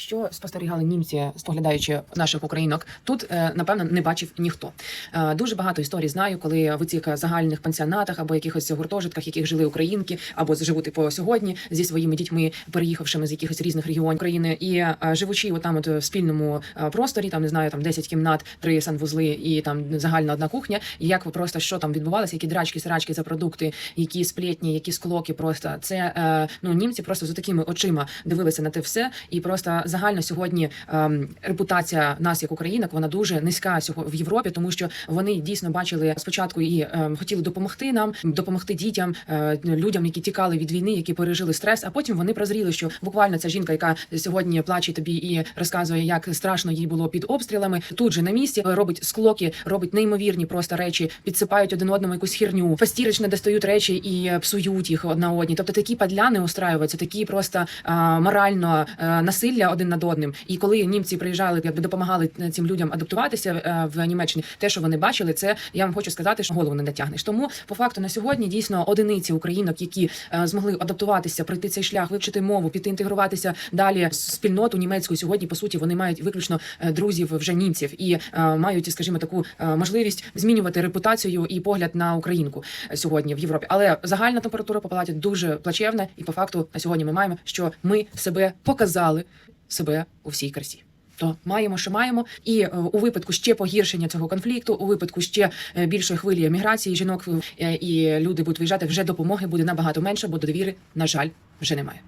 Що спостерігали німці, споглядаючи наших українок, тут е, напевно не бачив ніхто. Е, Дуже багато історій знаю, коли в цих загальних пансіонатах або якихось гуртожитках, яких жили українки, або живуть і по сьогодні зі своїми дітьми, переїхавшими з якихось різних регіонів України, і е, живучи отам, от в спільному просторі, там не знаю, там 10 кімнат, три санвузли і там загальна одна кухня. Як просто що там відбувалося, які драчки, срачки за продукти, які сплетні, які склоки, просто це ну німці просто з такими очима дивилися на те все, і просто загально сьогодні ем, репутація нас як українок вона дуже низька в Європі, тому що вони дійсно бачили спочатку і ем, хотіли допомогти нам, допомогти дітям, е, людям, які тікали від війни, які пережили стрес. А потім вони прозріли, що буквально ця жінка, яка сьогодні плаче тобі і розказує, як страшно їй було під обстрілами, тут же на місці е, робить склоки, робить неймовірні просто речі, підсипають один одному якусь хірню, фастірично достають речі і е, псують їх одна одні. Тобто такі падляни устраюються, такі просто а, морально е, насилля один над одним. І коли німці приїжджали, якби допомагали е, цим людям адаптуватися е, в Німеччині, те, що вони бачили, це я вам хочу сказати, що голову не натягнеш. Тому по факту на сьогодні дійсно одиниці українок, які е, змогли адаптуватися, пройти цей шлях, вивчити мову, піти інтегруватися далі в спільноту німецьку. Сьогодні по суті вони мають виключно друзів вже німців і мають, скажімо, таку можливість змінювати репутацію і погляд на українку сьогодні в Європі. Але загальна температура по палаті дуже плачевна, і по факту на сьогодні ми маємо, що ми себе показали себе у всій красі. То маємо, що маємо, і е, у випадку ще погіршення цього конфлікту, у випадку ще е, більшої хвилі еміграції жінок е, і люди будуть виїжджати, вже допомоги буде набагато менше, бо довіри, на жаль, вже немає.